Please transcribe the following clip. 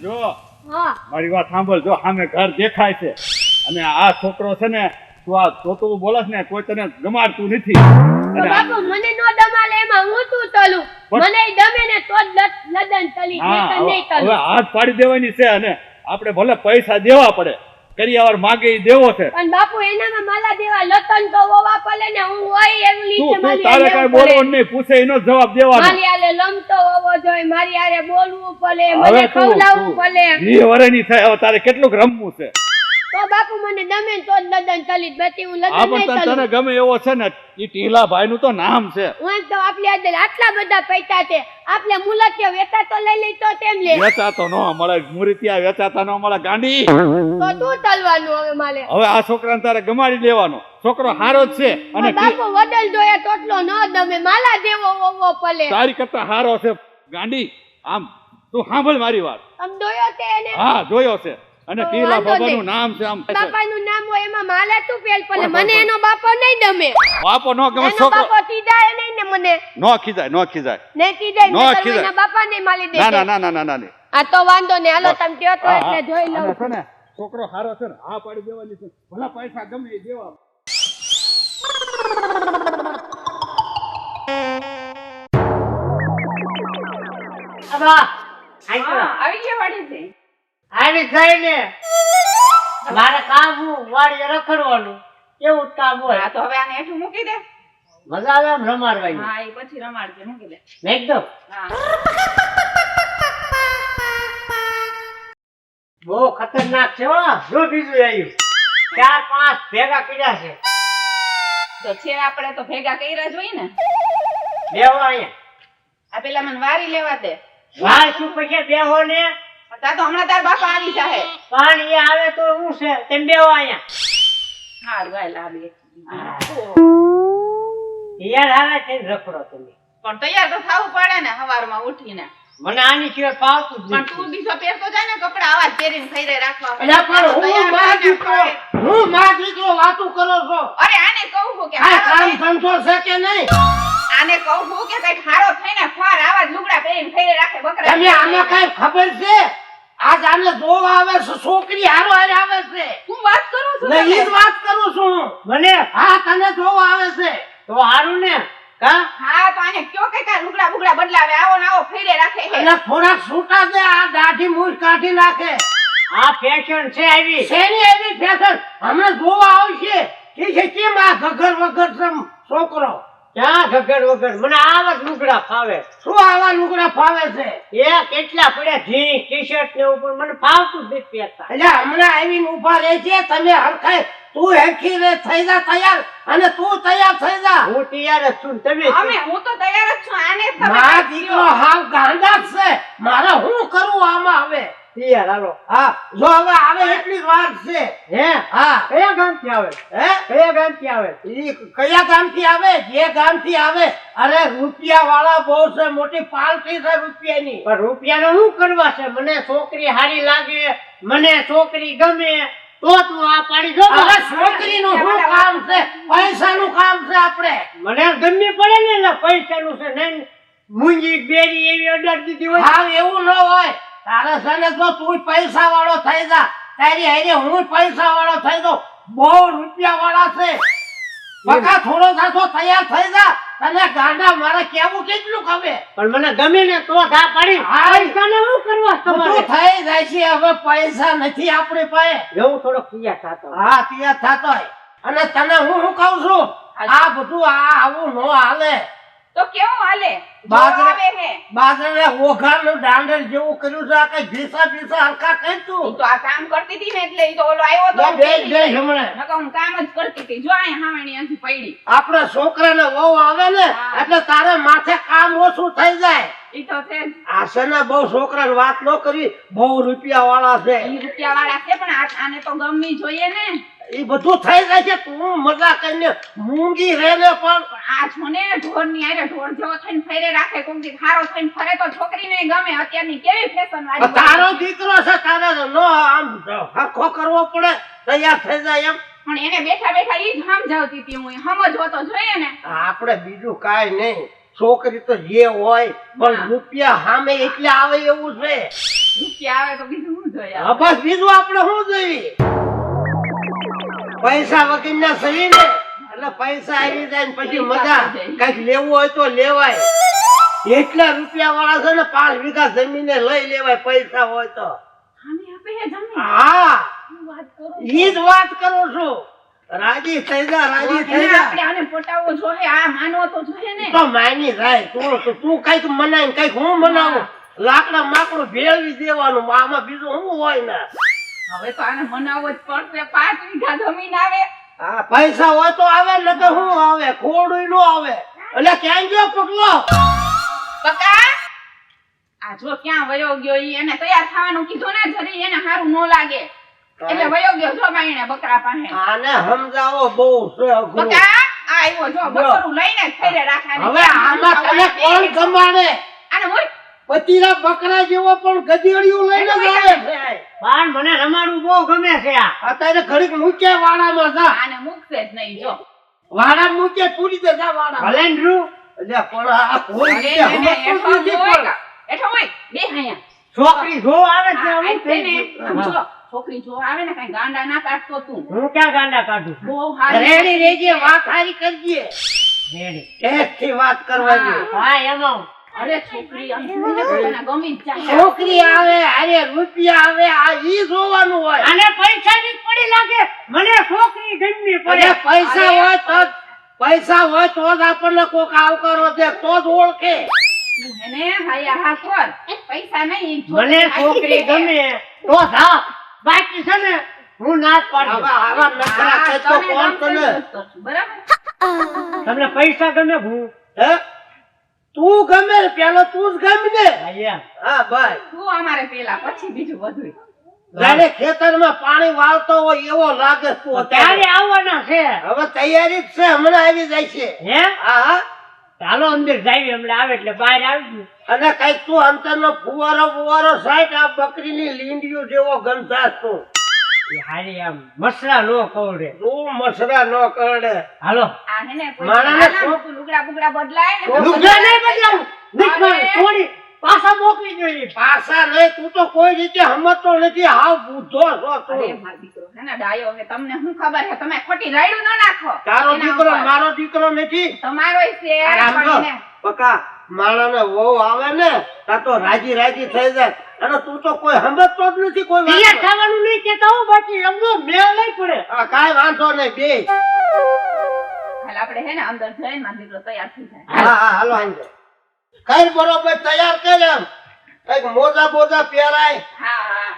જો મારી વાત સાંભળ જો સામે ઘર દેખાય છે. અને આ છોકરો છે ને તું આ જોતું બોલસ ને કોઈ તને ગમાડતું નથી. બાપુ મને નો દમાલે એમાં હું શું તલું પણ- મને દમે ને તો લદન તલી નહીં હાથ પાડી દેવાની છે અને આપણે ભલે પૈસા દેવા પડે. કરિયાવર માગે ઈ દેવો છે. પણ બાપુ એનામાં માલા દેવા લતન તો વવા પડે ને હું હોય એવી લીધે તું તારે કઈ. બોલવાનું નહીં પૂછે એનો જવાબ દેવાનો. મારી આલે લમતો વવો જોય મારી આરે બોલવું પડે હવે મને ખવડાવવું પડે વી વરેની થાય હવે તારે કેટલુંક રમવું છે. તો બાપુ મને દમે તો જ લદન તલી બાકી હું આ નહીં તને તને ગમે એવો છે ને ઈ ટીલા ભાઈ નું તો નામ છે. હું તો આપણી હાથે આટલા બધા પૈસા છે આપણે મુલતિયો વેતા તો લઈ લઈ તો તેમ લે. વેચાતો ન મળે મૂર્તિયા વેચાતા ન મળે ગાંડી. તો તું તલવાનું હવે આ છોકરાને તારે ગમાડી લેવાનો. છોકરો હારો જ છે અને બાપુ વડલ જોયા તોટલો ન દમે માલા દેવો હોવો પડે. તારી કરતા હારો છે ગાંડી. આમ તું સાંભળ મારી વાત. આમ જોયો એને? હા જોયો છે. અને ટીલા બાબાનું નામ છે આમ બાપાનું નામ હોય એમાં માલે તું પેલ પડે? પણ- મને એનો બાપો નહીં ગમે. બાપો નો ગમે છોકરો બાપો ખીજાય નહીં ને મને. નો ખીજાય નો ખીજાય. ને ખીજાય નો ખીજાય. એના બાપા ને માલી દે ના ના ના ના ના. આ તો વાંધો નહીં. હાલો તમે કયો તો એટલે જોઈ લઉં છે ને છોકરો હારો છે ને હા પાડી દેવાની છે. ભલા પૈસા ગમે એ દેવા. આવી ગયા વાડી આવી ગઈ ને મારે કામ હું વાડીએ રખડવાનું. કેવું જ કામ હા, હોય તો હવે આને હેઠું મૂકી દે. મજા આવે એમ રમાડવાની. હા એ પછી રમાડજે મૂકી દે. હા. બહુ ખતરનાક છે હો. જો બીજું આવ્યું. ચાર પાંચ ભેગા કર્યા છે. તો છે આપણે તો ભેગા કર્યા જોઈએ ને. બેહો અહીંયા. આ પેલા મને વારી લેવા દે. વાર શું પછી બેહો ને? તા તો હમણાં તાર બાપા આવી જાહે. પણ એ આવે તો હું છે? તેમ બેહો અહીંયા. હારું હાલ આવી યાર હારે છે રખડો તમે. પણ તૈયાર તો થવું પડે ને સવારમાં ઉઠીને. મને આની સિવાય પાવતું જ પણ તું બીજો પહેરતો જાય ને કપડા આવા જ પહેરીને ફેરે રાખવા પણ હું માં દીકરો હું માં દીકરો વાતું કરો છો? અરે આને કહું છું કે આ કામ ધંધો છે કે નહીં? આને કહું છું કે કઈ હારો થઈને ફાર આવા જ લુગડા પહેરીને ફેરે રાખે બકરા તમે આને કઈ ખબર છે? આજ આને જોવા આવે છે છોકરી હારો હારે આવે છે. હું વાત કરું છું ને ઈ જ વાત કરું છું. મને? હા તને જોવા આવે છે. તો હારું ને. કા? હા તો આને કયો કે કા લુગડા બુગડા બદલાવે? આવો ને આવો ફેરે રાખે છે. અને થોડાક છૂટા દે આ દાઢી મૂછ કાઢી નાખે. આ ફેશન છે આવી. શેની આવી ફેશન હમણાં જોવા આવશે. કે છે કેમ આ ગગર વગર છે છોકરો? ક્યાં ગગડ વગર મને આવા લુગડા ફાવે. શું આવા લુગડા ફાવે છે? એ કેટલા પડ્યા જીન્સ ટી-શર્ટ ને ઉપર મને ફાવતું જ નથી પહેરતા એટલે હમણાં આવીને ઊભા રહે છે તમે હરખાય તું હેખી રે થઈ જા તૈયાર અને તું તૈયાર થઈ જા. હું તૈયાર જ છું તમે અમે હું તો તૈયાર જ છું આને તમે મારા કાંઈક દીકરો કયો. હાવ ગાંડા જ છે મારે હું કરું આમાં હવે તૈયાર હાલો હા જો હવે આવે. એટલી વાર છે. હે? હા. કયા આવે? હે? કયા ગામથી આવે? ઈ કયા ગામથી આવે? જે ગામથી આવે? અરે રૂપિયા વાળા બહુ છે મોટી પાલટી છે રૂપિયાની. પણ રૂપિયાનો શું કરવા છે? મને છોકરી હારી લાગે મને છોકરી ગમે તો તું આ પાડી જો હવે છોકરીનું શું કામ છે? પૈસા નું કામ છે આપણે. મને ગમે પડે ને પૈસા પૈસાનું છે. નહીં મુંજી બેરી એવી અડર દીધી હોય. હા એવું ન હોય. તારે છે ને જો તું પૈસા વાળો થઈ જા. તારી હેરી હું પૈસા વાળો થઈ દઉં બહુ રૂપિયા વાળા છે બકા થોડો થાતો તૈયાર થઈ જા. તને ગાંડા મારે કેવું કેટલું ખબે પણ મને ગમે ને તો ઘા પાડી. પૈસા ને શું કરવા તમારે? થઈ જાય છે. હવે પૈસા નથી આપણી પાસે. એવું થોડો તૈયાર થતો. હા તૈયાર થતો. અને તને હું શું કહું છું? આ બધું આ આવું ન હાલે. તો કેવું હાલે? બાજરા- બાજરાના ઓઘાનું દાંડર જેવું કર્યું છે આ કઈ ભીસા ભીસા હરખા કઈ તું? તો આ કામ કરતી હતી ને એટલે તો ઓલો આવ્યો તો. બે બે હમણે. હમણાં હું કામ જ કરતી હતી. જો આ હાવણી અહીંથી પડી. આપણા છોકરાને વહુ આવે ને એટલે તારે માથે કામ ઓછું થઈ જાય. બહુ છોકરાને વાત ન કરી બહુ રૂપિયા વાળા છે. ઈ રૂપિયા વાળા છે પણ આને તો ગમવી જોઈએ ને. એ બધું થઈ જાય છે તું મજા કરીને મૂંગી રહે ને પણ. આ છો ઢોરની આરે ઢોર જેવો થઈને ફેરે રાખે કોક ખારો થઈને ફરે તો છોકરીને ગમે અત્યારની કેવી ફેશન વાળી તારો દીકરો છે તારે નો આમ હરખો કરવો પડે તૈયાર થઈ જાય એમ. પણ એને બેઠા બેઠા ઈ જ સમજાવતી હતી હું સમજવો તો જોઈએ ને. આપણે બીજું કાઈ નહીં છોકરી તો જે હોય પણ રૂપિયા સામે એટલે આવે એવું છે. રૂપિયા આવે તો બીજું શું જોઈએ બસ બીજું આપણે શું જોઈએ? પૈસા વગરના સહી ને? એટલે પૈસા આવી જાય પછી મજા. કંઈક લેવું હોય તો લેવાય. એટલા રૂપિયા વાળા છે ને પાંચ વીઘા જમીન લઈ લેવાય પૈસા હોય તો. હે? ઈ જ વાત કરું છું. રાજી થઈ જા રાજી થઈ જા. આપણે આને પટાવવો જોઈએ આ માનવો તો જોઈએ ને. તો માની જાય તું તું કંઈક મનાય કંઈક હું મનાવું. લાકડા માકડું ભેળવી દેવાનું આમાં બીજું શું હોય ને? હવે તો આને મનાવવો જ પડશે. પાંચ વીઘા જમીન આવે. હા પૈસા હોય તો આવે ને તો શું આવે? ખોડું નો આવે. એટલે ક્યાં ગયો પગલો પકા આ જો ક્યાં વયો ગયો ઈ એને તૈયાર થવાનું કીધું ને જરી એને સારું ન લાગે. એટલે વયો ગયો જો માઈને બકરા પાસે. આને સમજાવો બહુ છે અઘરું. બકા આવ્યો જો બકરું લઈને ફેરે રાખે હવે આમાં તને કોણ કમાડે આને મોય પતિના બકરા જેવો પણ ગધેડિયું લઈને આવે છે પણ મને રમાડવું બહુ ગમે છે આ. અત્યારે ઘડીક મૂકે વાડામાં જા. આને મૂકશે જ નહીં જો. વાડા મૂકે પૂરી દે જા વાડા. ભલે ડ્રુ એટલે પણ આ કોઈ એઠો નથી હોય પણ. એઠો હોય? બે અહીંયા. છોકરી જો આવે છે હું છોકરી જો આવે ને કઈ ગાંડા ના કાઢતો તું. હું ક્યાં ગાંડા કાઢું? બહુ હારી રેડી રેજે વાત હારી કરજે. રેડી. ટેસ્ટથી વાત કરવાની હા એમાં અરે છોકરી આમ જોઈને તો ગમી જ જાય. છોકરી આવે અરે રૂપિયા આવે આ ઈ જોવાનું હોય. આને પૈસા ની પડી લાગે. મને છોકરી ગમી પડે. પૈસા હોય તો જ પૈસા હોય તો જ આપણને કોક આવકારો દે તો જ ઓળખે. હાયા હા કર. પૈસા નહીં મને છોકરી ગમે. તો થા બાકી છે ને હું ના જ આવા આવા નખરા હા, કોણ ગમશે તને? જ કરશું, બરાબર? તમને પૈસા ગમે હું? હે? તું ગમે પેલો તું જ ગમે ને હા ભાઈ. તું અમારે પેલા પછી બીજું બધું જાણે ખેતરમાં પાણી વાળતો હોય એવો લાગે તું ત્યારે આવવાના છે. હવે તૈયારી જ છે હમણાં આવી જાય છે. હે? હા ચાલો અંદર જાય હમણાં આવે એટલે બહાર આવજો. અને કંઈક તું અંતરનો ફુવારો ફુવારો સાઈડ આ બકરીની લીંડીઓ જેવો ગંધાસ તું એ હારી આમ મસરા નો કવડે. તું મસરા નો કરડે હાલો. આ હે ને કોઈ માણસને આના શું- તું લુગડા બુગડા બદલાય ને લુગડા નહીં બદલાવું નહીં અરે. થોડી પાછા મોકલી જોઈએ પાછા નહીં તું તો કોઈ રીતે સમજતો નથી. હાવ બુદ્ધો છો અરે મારો દીકરો હે ને ડાયો હે તમને શું ખબર હે તમે ખોટી રાયડું ન નાખો. તારો દીકરો મારો દીકરો નથી. તમારોય છે પકા માણાને વહુ આવે ને તા તો રાજી રાજી થઈ જાય. અને તું તો કોઈ સમજતો જ નથી કોઈ વાત થવાનું નહીં કેતા હું બાકી સમજો મેળ નહીં પડે. આ કાઈ વાંધો નહીં બે હાલ આપણે હે ને અંદર જઈને માં દીકરો તૈયાર થઈ જાય. હા હા હાલો આંજો કઈ બરોબર તૈયાર કર એમ. કંઈક મોજા બોજા પહેરાય. હા હા.